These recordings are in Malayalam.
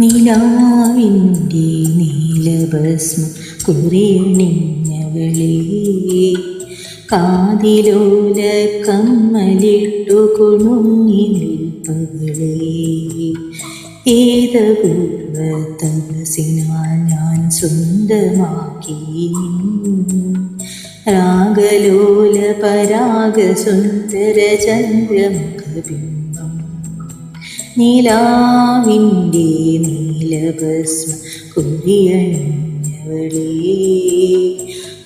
നിലാവിന്റെ നീലഭസ്മ കുറിയണിഞ്ഞവളേ കാതിലോല കമ്മലിട്ടു കുണുങ്ങി നിൽപ്പവളേ. ഞാൻ സ്വന്തമാക്കി. രാഗലോല പരാഗ സുന്ദര ചന്ദ്രമുഖബിംബം നീലാവിന്റെ നീലഭസ്മ കുറിയണിഞ്ഞവളേ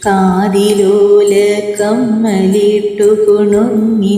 കാതിലോല കമ്മലിട്ടു കുണുങ്ങി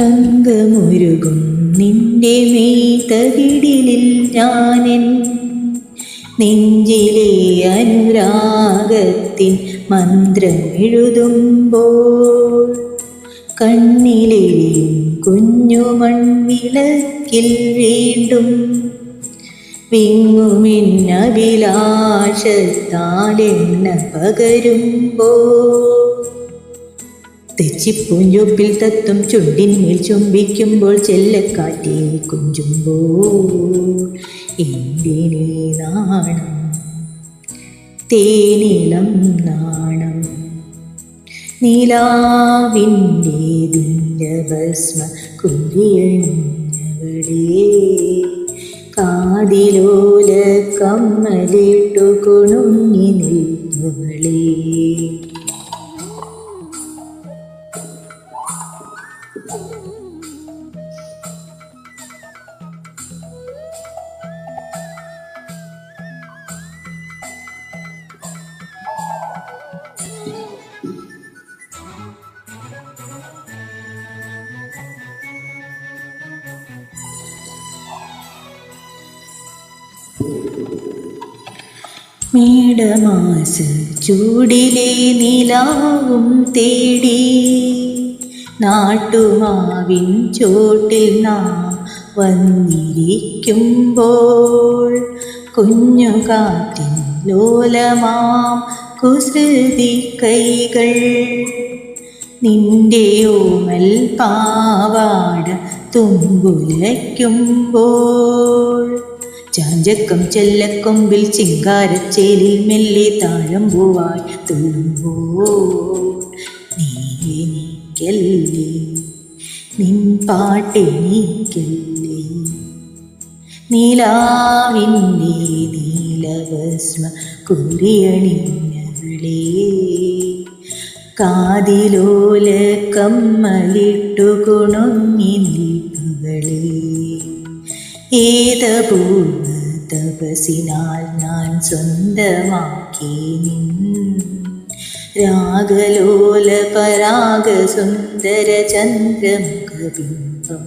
തങ്കമുരുകും നിന്റെ മെയ്തകിടിലിൽ ഞാനെൻ നെഞ്ചിലെ അനുരാഗത്തിൻ മന്ത്രമെഴുതുമ്പോൾ കണ്ണിലെയും കുഞ്ഞു മൺവിളക്കിൽ വീണ്ടും വിങ്ങുമിന്നഭിലാഷത്താലെണ്ണ പകരുമ്പോൾ തെച്ചിപ്പൂഞ്ചൊപ്പിൽ തത്തും ചുണ്ടിന്മേൽ ചുംബിക്കുമ്പോൾ ചെല്ലക്കാറ്റേ കുഞ്ചുമ്പോൾ എന്തിനേ നാണം തേനിളം നാണം നീലാവിന്റെ ദില്ലഭസ്മ കുറിയണിഞ്ഞവളേ കാതിലോല കമ്മലിട്ടു കൊണുങ്ങി നിൽപ്പവളേ മേടമാസ ചൂടിലെ നിലാവും തേടി നാട്ടുമാവിൻ ചോട്ടിൽ നാം വന്നിരിക്കുമ്പോൾ കുഞ്ഞുകാറ്റിൻ ലോലമാം കുസൃതി കൈകൾ. നിന്റെ ഓമൽ പാവാട തുമ്പുലയ്ക്കുമ്പോൾ ചാഞ്ചക്കം ചെല്ലക്കൊമ്പിൽ ചിങ്കാരച്ചേലിൽ മെല്ലെ താഴം തുള്ളുമ്പോൾ തുള്ളുമ്പോ എനിക്കല്ലേ? നിൻ പാട്ടെനിക്കല്ലേ നീലാവിന്റെ നീലഭസ്മ കുറിയണിഞ്ഞവളേ. കാതിലോല കമ്മലിട്ടു കുണുങ്ങി നിൽപ്പവളേ ഏതപൂർവ തപസിനാൽ ഞാൻ സ്വന്തമാക്കി നിൻ രാഗലോല പരാഗ സുന്ദര ചന്ദ്രമുഖബിംബം